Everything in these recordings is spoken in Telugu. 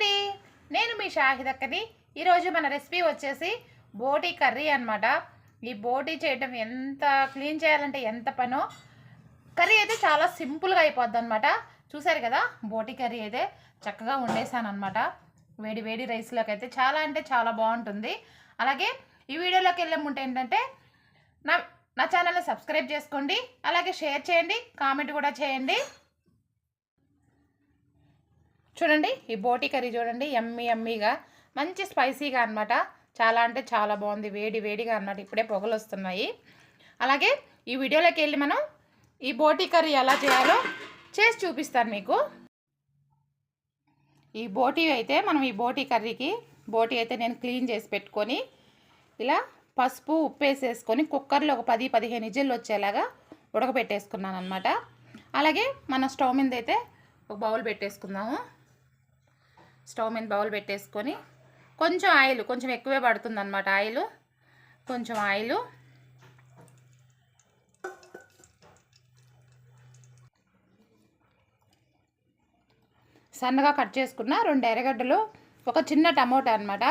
అండి నేను మీ షాహిదక్కని ఈరోజు మన రెసిపీ వచ్చేసి బోటీ కర్రీ అన్నమాట. ఈ బోటీ చేయడం ఎంత క్లీన్ చేయాలంటే ఎంత పనో కర్రీ అయితే చాలా సింపుల్గా అయిపోద్ది అనమాట చూసారు కదా బోటీ కర్రీ అయితే చక్కగా వండేసాను వేడి వేడి రైస్లోకి అయితే చాలా అంటే చాలా బాగుంటుంది. అలాగే ఈ వీడియోలోకి వెళ్ళే ముందు ఏంటంటే నా నా ఛానల్ని సబ్స్క్రైబ్ చేసుకోండి. అలాగే షేర్ చేయండి కామెంట్ కూడా చేయండి. చూడండి ఈ బోటి కర్రీ చూడండి ఎమ్మి ఎమ్మిగా మంచి స్పైసీగా అన్నమాట. చాలా అంటే చాలా బాగుంది వేడి వేడిగా అన్నమాట. ఇప్పుడే పొగలు వస్తున్నాయి. అలాగే ఈ వీడియోలోకి వెళ్ళి మనం ఈ బోటి కర్రీ ఎలా చేయాలో చేసి చూపిస్తాను మీకు. ఈ బోటీ అయితే మనం ఈ బోటి కర్రీకి బోటి అయితే నేను క్లీన్ చేసి పెట్టుకొని ఇలా పసుపు ఉప్పు వేసేసుకొని కుక్కర్లో ఒక పది పదిహేను ఇజిల్లు వచ్చేలాగా ఉడకబెట్టేసుకున్నాను అనమాట అలాగే మన స్టవ్ మీద అయితే ఒక బౌల్ పెట్టేసుకుందాము. స్టవ్ మీద బౌల్ పెట్టేసుకొని కొంచెం ఆయిల్ కొంచెం ఎక్కువే పడుతుంది అనమాట ఆయిల్. కొంచెం ఆయిల్. సన్నగా కట్ చేసుకున్న రెండు ఎర్రగడ్డలు ఒక చిన్న టమోటా అనమాట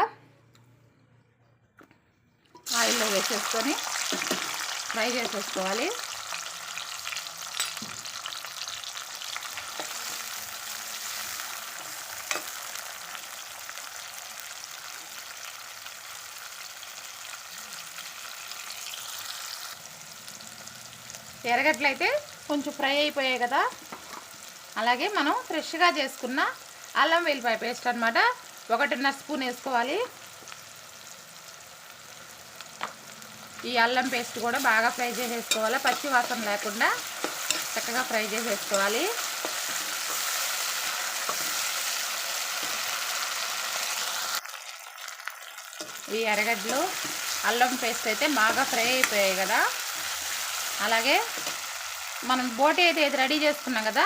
ఆయిల్లో వేసేసుకొని ఫ్రై చేసేసుకోవాలి. ఎరగడ్డలు అయితే కొంచెం ఫ్రై అయిపోయాయి కదా. అలాగే మనం ఫ్రెష్గా చేసుకున్న అల్లం వెల్లిపాయ పేస్ట్ అనమాట ఒకటిన్నర స్పూన్ వేసుకోవాలి. ఈ అల్లం పేస్ట్ కూడా బాగా ఫ్రై చేసేసుకోవాలి. పచ్చి వాసన లేకుండా చక్కగా ఫ్రై చేసేసుకోవాలి. ఈ ఎరగడ్డలు అల్లం పేస్ట్ అయితే బాగా ఫ్రై అయిపోయాయి కదా. అలాగే మనం బోటీ అయితే ఏది రెడీ చేసుకున్నాం కదా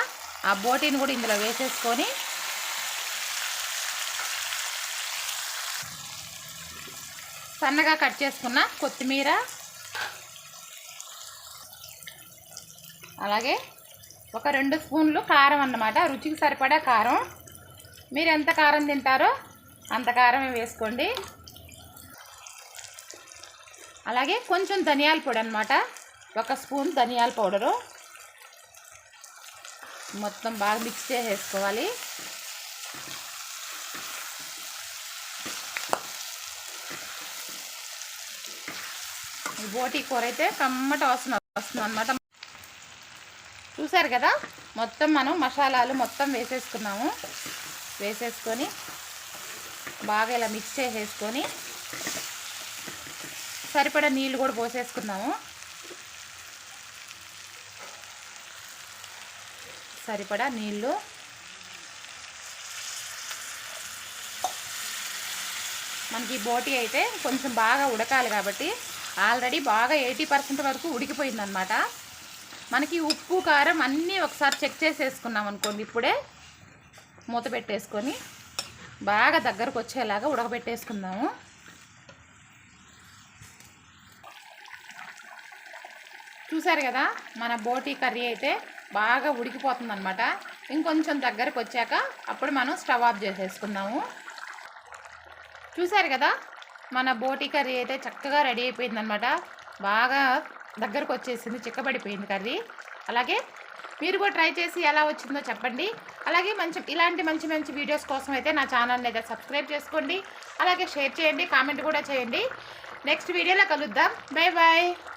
ఆ బోటీని కూడా ఇందులో వేసేసుకొని సన్నగా కట్ చేసుకున్న కొత్తిమీర అలాగే ఒక రెండు స్పూన్లు కారం అన్నమాట రుచికి సరిపడా కారం. మీరు ఎంత కారం తింటారో అంత కారం వేసుకోండి. అలాగే కొంచెం ధనియాల పొడి అనమాట ఒక స్పూన్ ధనియాల పౌడరు. మొత్తం బాగా మిక్స్ చేసేసుకోవాలి. బోటి కూర అయితే కమ్మట వాసన వస్తుంది అనమాట చూసారు కదా? మొత్తం మనం మసాలాలు మొత్తం వేసేసుకున్నాము. వేసేసుకొని బాగా ఇలా మిక్స్ చేసేసుకొని సరిపడా నీళ్ళు కూడా పోసేసుకున్నాము. సరిపడా నీళ్ళు. మనకి బోటి అయితే కొంచెం బాగా ఉడకాలి కాబట్టి ఆల్రెడీ బాగా ఎయిటీ పర్సెంట్ వరకు ఉడికిపోయిందనమాట మనకి ఉప్పు కారం అన్నీ ఒకసారి చెక్ చేసేసుకున్నాం అనుకోండి ఇప్పుడే మూత పెట్టేసుకొని బాగా దగ్గరకు వచ్చేలాగా ఉడకబెట్టేసుకుందాము. చూసారు కదా మన బోటీ కర్రీ అయితే బాగా ఉడికిపోతుంది అనమాట ఇంకొంచెం దగ్గరకు వచ్చాక అప్పుడు మనం స్టవ్ ఆఫ్ చేసేసుకుందాము. చూసారు కదా? మన బోటి కర్రీ అయితే చక్కగా రెడీ అయిపోయిందనమాట బాగా దగ్గరకు వచ్చేసింది చిక్కబడిపోయింది కర్రీ. అలాగే మీరు కూడా ట్రై చేసి ఎలా వచ్చిందో చెప్పండి. అలాగే మంచి ఇలాంటి మంచి మంచి వీడియోస్ కోసం అయితే నా ఛానల్ని అయితే సబ్స్క్రైబ్ చేసుకోండి. అలాగే షేర్ చేయండి కామెంట్ కూడా చేయండి. నెక్స్ట్ వీడియోలో కలుద్దాం. Bye bye